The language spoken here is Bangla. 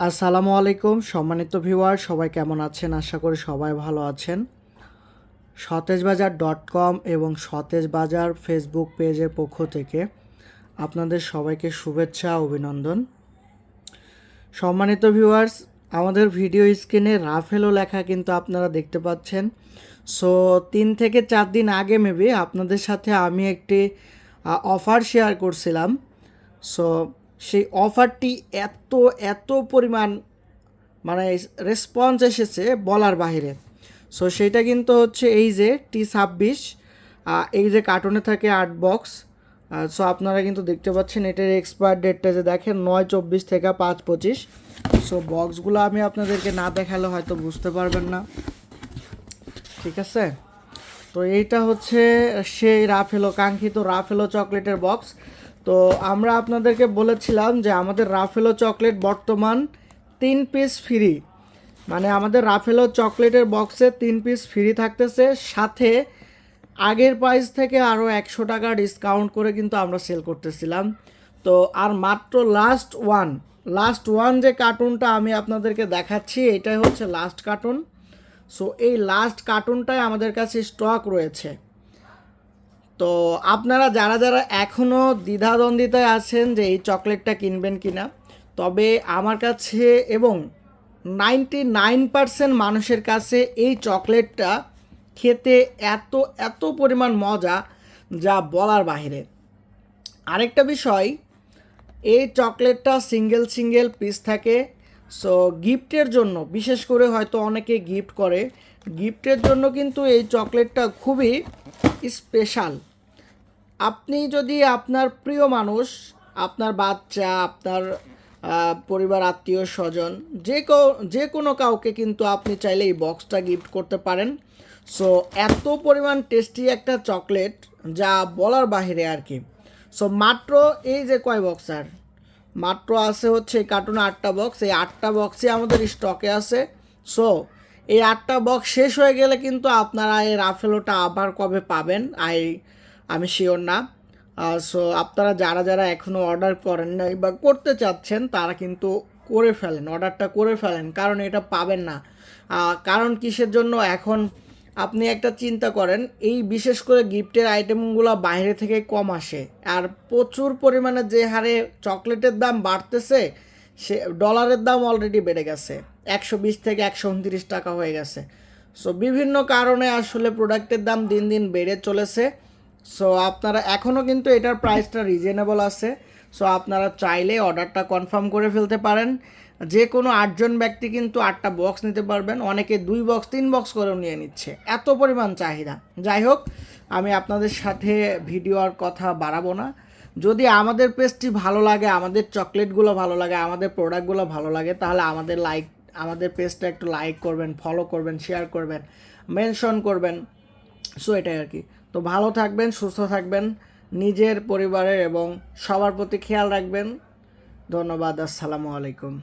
আসসালামু আলাইকুম, সম্মানিত ভিউয়ার, সবাই কেমন আছেন? আশা করি সবাই ভালো আছেন। সতেজ বাজার ডট কম এবং সতেজ বাজার ফেসবুক পেজের পক্ষ থেকে আপনাদের সবাইকে শুভেচ্ছা, অভিনন্দন। সম্মানিত ভিউয়ার্স, আমাদের ভিডিও স্ক্রিনে রাফেলো লেখা কিন্তু আপনারা দেখতে পাচ্ছেন। সো, তিন থেকে চার দিন আগে মেবি আপনাদের সাথে আমি একটি অফার শেয়ার করছিলাম। সো সেই অফারটি এত এত পরিমাণ মানে রেসপন্স এসেছে বলার বাইরে সো সেটা কিন্তু হচ্ছে এই যে টি ছাব্বিশ এই যে কার্টুনে থাকে আট বক্স সো আপনারা কিন্তু দেখতে পাচ্ছেন এটার এক্সপায়ার ডেটটা যে দেখেন নয় চব্বিশ থেকে পাঁচ পঁচিশ। সো বক্সগুলো আমি আপনাদেরকে না দেখালে হয়তো বুঝতে পারবেন না। ঠিক আছে? তো এইটা হচ্ছে সেই রাফেলো কাঙ্ক্ষিত রাফেলো চকলেটের বক্স তো আমরা আপনাদেরকে বলেছিলাম যে আমাদের রাফেলো চকলেট বর্তমান তিন পিস ফ্রি মানে আমাদের রাফেলো চকলেটের বক্সে তিন পিস ফ্রি থাকতেছে, সাথে আগের প্রাইস থেকে আরও একশো টাকা ডিসকাউন্ট করে কিন্তু আমরা সেল করতেছিলাম। তো আর মাত্র লাস্ট ওয়ান লাস্ট ওয়ান যে কার্টুনটা আমি আপনাদেরকে দেখাচ্ছি, এটাই হচ্ছে লাস্ট কার্টুন সো এই লাস্ট কার্টুনটাই আমাদের কাছে স্টক রয়েছে। তো আপনারা যারা যারা এখনও দ্বিধাদ্বন্দ্বিতায় আছেন যে এই চকলেটটা কিনবেন কি না তবে আমার কাছে এবং নাইনটি নাইন পারসেন্ট মানুষের কাছে এই চকলেটটা খেতে এত এত পরিমাণ মজা যা বলার বাহিরে। আরেকটা বিষয়, এই চকলেটটা সিঙ্গেল সিঙ্গেল পিস থাকে, সো গিফটের জন্য, বিশেষ করে হয়তো অনেকে গিফট করে, গিফটের জন্য কিন্তু এই চকলেটটা খুবই স্পেশাল আপনি যদি আপনার প্রিয় মানুষ, আপনার বাচ্চা, আপনার পরিবার, আত্মীয়, স্বজন, যে যে কোনো কাউকে কিন্তু আপনি চাইলে এই বক্সটা গিফট করতে পারেন। সো এত পরিমাণ টেস্টি একটা চকলেট যা বলার বাহিরে আর কি। সো মাত্র এই যে কয় বক্স আর মাত্র আছে হচ্ছে এই কার্টুনে আটটা বক্স এই আটটা বক্সই আমাদের স্টকে আছে। সো এই আটটা বক্স শেষ হয়ে গেলে কিন্তু আপনারা এই রাফেলোটা আবার কবে পাবেন? আই, আমি শিওর না। সো আপনারা যারা যারা এখনও অর্ডার করেন নাই বা করতে চাচ্ছেন, তারা কিন্তু করে ফেলেন অর্ডারটা করে ফেলেন। কারণ এটা পাবেন না। কারণ কিসের জন্য? এখন আপনি একটা চিন্তা করেন, এই বিশেষ করে গিফটের আইটেমগুলো বাইরে থেকে কম আসে। আর প্রচুর পরিমাণে যে হারে চকলেটের দাম বাড়তেছে সে ডলারের দাম অলরেডি বেড়ে গেছে। একশো বিশ থেকে একশো উনত্রিশ টাকা হয়ে গেছে। সো বিভিন্ন কারণে আসলে প্রোডাক্টের দাম দিন দিন বেড়ে চলেছে। সো আপনারা এখনও কিন্তু এটার প্রাইসটা রিজনেবল আছে। সো আপনারা চাইলে অর্ডারটা কনফার্ম করে ফেলতে পারেন। যে কোনো আটজন ব্যক্তি কিন্তু আটটা বক্স নিতে পারবেন। অনেকে দুই বক্স তিন বক্স করেও নিয়ে নিচ্ছে। এত পরিমাণ চাহিদা। যাই হোক, আমি আপনাদের সাথে ভিডিও আর কথা বাড়াবো না। যদি আমাদের পেজটি ভালো লাগে, আমাদের চকলেটগুলো ভালো লাগে, আমাদের প্রোডাক্টগুলো ভালো লাগে, তাহলে আমাদের লাইক আমাদের পেজটা একটু লাইক করবেন ফলো করবেন শেয়ার করবেন মেনশন করবেন। সো এটাই আর কি। তো ভালো থাকবেন, সুস্থ থাকবেন, নিজের পরিবারের এবং সবার প্রতি খেয়াল রাখবেন। ধন্যবাদ, আসসালামু আলাইকুম।